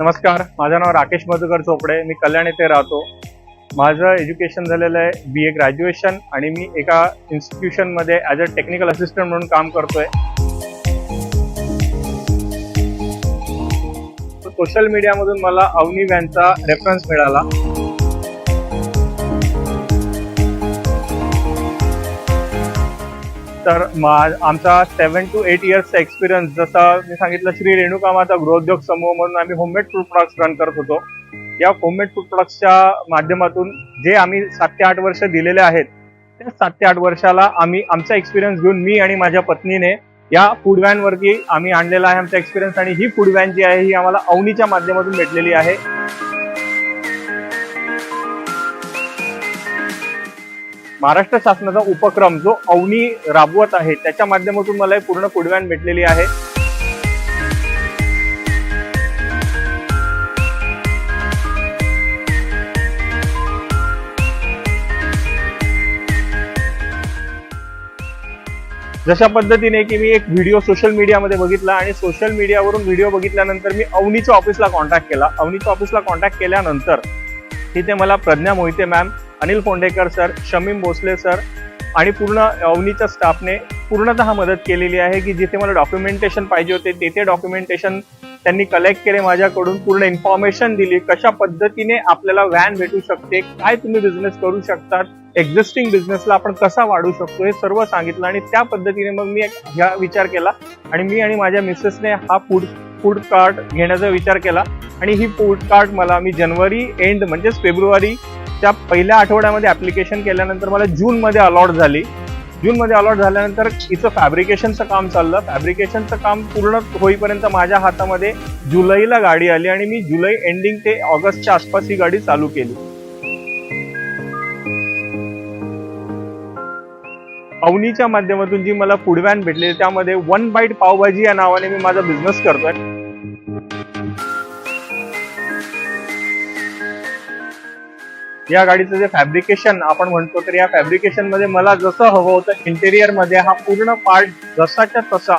नमस्कार माझं नाव राकेश मधुकर चोपडे मी कल्याण येथे राहतो. माझं एज्युकेशन झालेलं आहे बी ए ग्रॅज्युएशन आणि मी एका इन्स्टिट्यूशनमध्ये ॲज अ टेक्निकल असिस्टंट म्हणून काम करतोय. सोशल मीडियामधून मला अवनी व्हॅनचा रेफरन्स मिळाला. तर आमचा सेवन टू एट इयर्सचा एक्सपिरियन्स जसं मी सांगितलं श्री रेणुका माता गृहोद्योग समूह म्हणून आम्ही होममेड फूड प्रॉडक्ट्स रन करत होतो. या होममेड फूड प्रॉडक्ट्सच्या माध्यमातून जे आम्ही सात ते आठ वर्ष दिलेले आहेत त्या सात ते आठ वर्षाला आम्ही आमचा एक्सपिरियन्स घेऊन मी आणि माझ्या पत्नीने या फूड वरती आम्ही आणलेला आहे आमचा एक्सपिरियन्स आणि ही फूड व्हॅन जी आहे ही आम्हाला अवनीच्या माध्यमातून भेटलेली आहे. महाराष्ट्र शासनाचा उपक्रम जो अवनी राबवत आहे त्याच्या माध्यमातून मला एक पूर्ण कुडव्यान भेटलेली आहे. जशा पद्धतीने की मी एक व्हिडिओ सोशल मीडियामध्ये बघितला आणि सोशल मीडियावरून व्हिडिओ बघितल्यानंतर मी अवनीच्या ऑफिसला कॉन्टॅक्ट केला. अवनीच्या ऑफिसला कॉन्टॅक्ट केल्यानंतर तिथे मला Pragya Mohite ma'am Anil Phondekar sir Shamim Bhosale sir आणि पूर्ण अवनीच्या स्टाफने पूर्णतः मदत केलेली आहे की जिथे मला डॉक्युमेंटेशन पाहिजे होते तेथे डॉक्युमेंटेशन त्यांनी कलेक्ट केले माझ्याकडून पूर्ण इन्फॉर्मेशन दिली. कशा पद्धतीने आपल्याला व्हॅन भेटू शकते काय तुम्ही बिझनेस करू शकतात एक्झिस्टिंग बिझनेसला आपण कसा वाढू शकतो हे सर्व सांगितलं आणि त्या पद्धतीने मग मी ह्या विचार केला आणि मी आणि माझ्या मिसेसने हा फूड फूड कार्ट घेण्याचा विचार केला आणि ही फूड कार्ट मला मी जनवरी एंड म्हणजेच फेब्रुवारी त्या पहिल्या आठवड्यामध्ये ऍप्लिकेशन केल्यानंतर मला जूनमध्ये अलॉट झाली. जूनमध्ये अलॉट झाल्यानंतर हिचं फॅब्रिकेशनचं काम चाललं. फॅब्रिकेशनचं काम पूर्ण होईपर्यंत माझ्या हातामध्ये जुलैला गाडी आली आणि मी जुलै एंडिंग ते ऑगस्टच्या आसपास ही गाडी चालू केली. अवनीच्या माध्यमातून जी मला फूड व्हॅन भेटली त्यामध्ये वन बाईट पावभाजी या नावाने मी माझा बिझनेस करतोय. या गाडीचं जे फॅब्रिकेशन आपण म्हणतो तर या फॅब्रिकेशनमध्ये मला जसं हवं होतं इंटेरियरमध्ये हा पूर्ण पार्ट जसाच्या तसा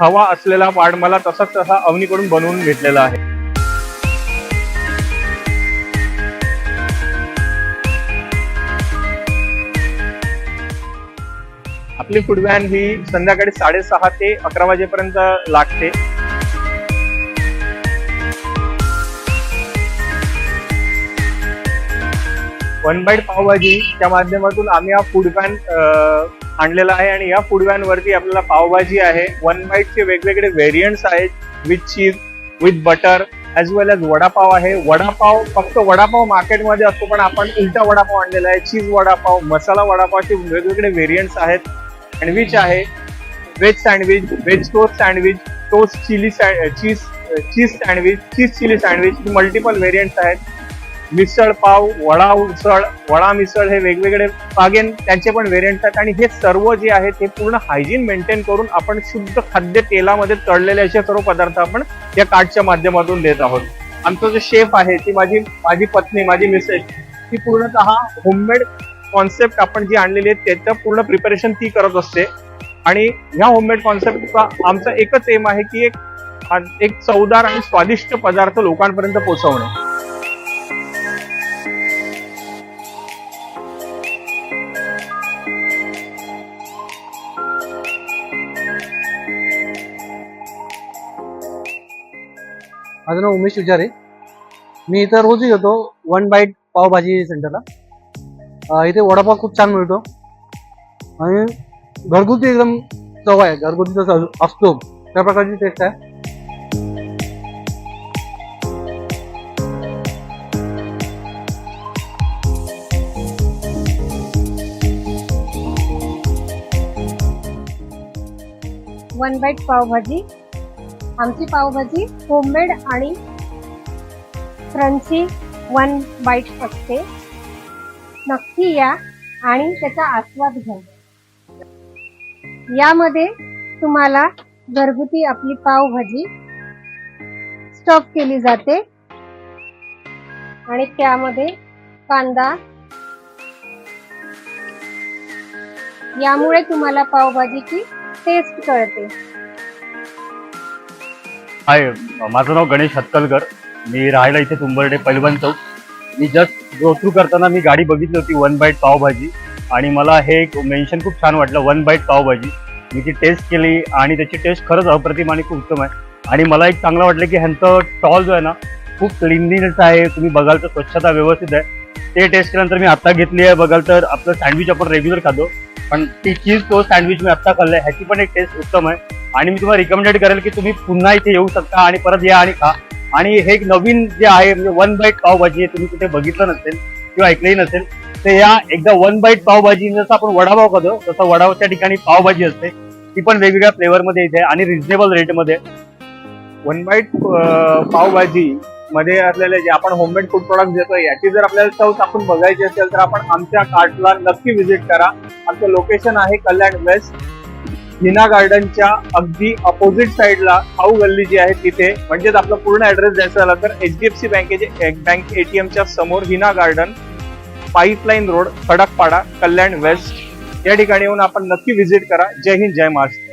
हवा असलेला पार्ट मला तसाच तसा अवनीकडून बनवून घेतलेला आहे. आपली फूड व्हॅन ही संध्याकाळी साडेसहा ते अकरा वाजेपर्यंत लागते. वन बाईट पावभाजी च्या माध्यमातून आम्ही हा फूड व्हॅन आणलेला आहे आणि या फूड व्हॅन वरती आपल्याला पावभाजी आहे. वन बाईटचे वेगवेगळे व्हेरियंट्स आहेत with cheese with butter as well as vada pav आहे. वडापाव फक्त वडापाव मार्केटमध्ये असतो पण आपण उलटा वडापाव आणलेला आहे. चीज वडापाव मसाला वडापावचे वेगवेगळे व्हेरियंट्स आहेत. सँडविच आहे? Veg sandwich veg toast sandwich toast chilli cheese cheese sandwich cheese chilli sandwich multiple variants आहेत. मिसळ पाव वडा उसळ वडा मिसळ हे वेगवेगळे पागेन त्यांचे पण व्हेरियंट्स आहेत. आणि हे सर्व जे आहेत हे पूर्ण हायजीन मेंटेन करून आपण शुद्ध खाद्य तेलामध्ये तळलेले असे सर्व पदार्थ आपण या कार्डच्या माध्यमातून देत आहोत. आमचं जे शेफ आहे ती माझी माझी पत्नी माझी मिसेस ती पूर्णतः होममेड कॉन्सेप्ट आपण जी आणलेली आहे त्याचं पूर्ण प्रिपरेशन ती करत असते. आणि ह्या होममेड कॉन्सेप्टचा आमचा एकच एम आहे की एक एक चवदार आणि स्वादिष्ट पदार्थ लोकांपर्यंत पोहोचवणे. माझं नाव उमेश विचारे मी इथं रोज येतो वन बाईट पावभाजी सेंटरला. इथे वडापाव खूप छान मिळतो. आणि घरगुती एकदम चव आहे. घरगुती जसं असतो त्या प्रकारची टेस्ट आहे. वन बाईट पावभाजी आमची पावभाजी होममेड आणि क्रंची वन बाईट असते. नक्की या आणि त्याचा आस्वाद घ्या. यामध्ये तुम्हाला घरगुती आपली पावभाजी स्टफ केली जाते. आणि त्यामध्ये कांदा. यामुळे तुम्हाला पावभाजीची टेस्ट कळते. हाय माझं नाव गणेश हत्तलकर. मी राहायला इथे तुंबर्डे पैलवान चौक. मी जस्ट गो थ्रू करताना मी गाडी बघितली होती वन बाईट पावभाजी आणि मला हे एक मेन्शन खूप छान वाटलं वन बाईट पावभाजी मी ती टेस्ट केली आणि त्याची टेस्ट खरंच अप्रतिम आणि खूप उत्तम आहे. आणि मला एक चांगलं वाटलं की ह्यांचं स्टॉल जो आहे ना खूप क्लिनलीनेस आहे. तुम्ही बघाल तर स्वच्छता व्यवस्थित आहे. ते टेस्ट केल्यानंतर मी आत्ता घेतली आहे. बघाल तर आपलं सँडविच आपण रेग्युलर खातो. पण ती चीज तो सँडविच मी आत्ता खाल्लं आहे ह्याची पण एक टेस्ट उत्तम आहे. आणि मी तुम्हाला रिकमेंडेड करेल की तुम्ही पुन्हा इथे येऊ शकता आणि परत या आणि खा. आणि हे एक नवीन जे आहे म्हणजे वन बाईट पावभाजी आहे तुम्ही कुठे बघितलं नसेल किंवा ऐकलंही नसेल तर या एकदा वन बाईट पावभाजी जसं आपण वडापाव खातो तसं वडापावच्या ठिकाणी पावभाजी असते. ती पण वेगवेगळ्या फ्लेवरमध्ये इथे आणि रिझनेबल रेटमध्ये वन बाईट पावभाजी मध्ये असलेले जे आपण होममेड फूड प्रोडक्ट देतो याची जर आपल्याला चव आपण बघायची असेल तर आपण आमच्या कार्टला नक्की व्हिजिट करा. आमचं लोकेशन आहे कल्याण वेस्ट हिना गार्डनच्या अगदी अपोजिट साईडला खाऊ गल्ली जी आहे तिथे. म्हणजेच आपला पूर्ण ऍड्रेस द्यायचा झाला तर एच डी एफ सी बँकेचे बँक एटीएमच्या समोर Hina garden pipeline road Khadakpada Kalyan west या ठिकाणी येऊन आपण नक्की व्हिजिट करा. जय हिंद जय महाराष्ट्र.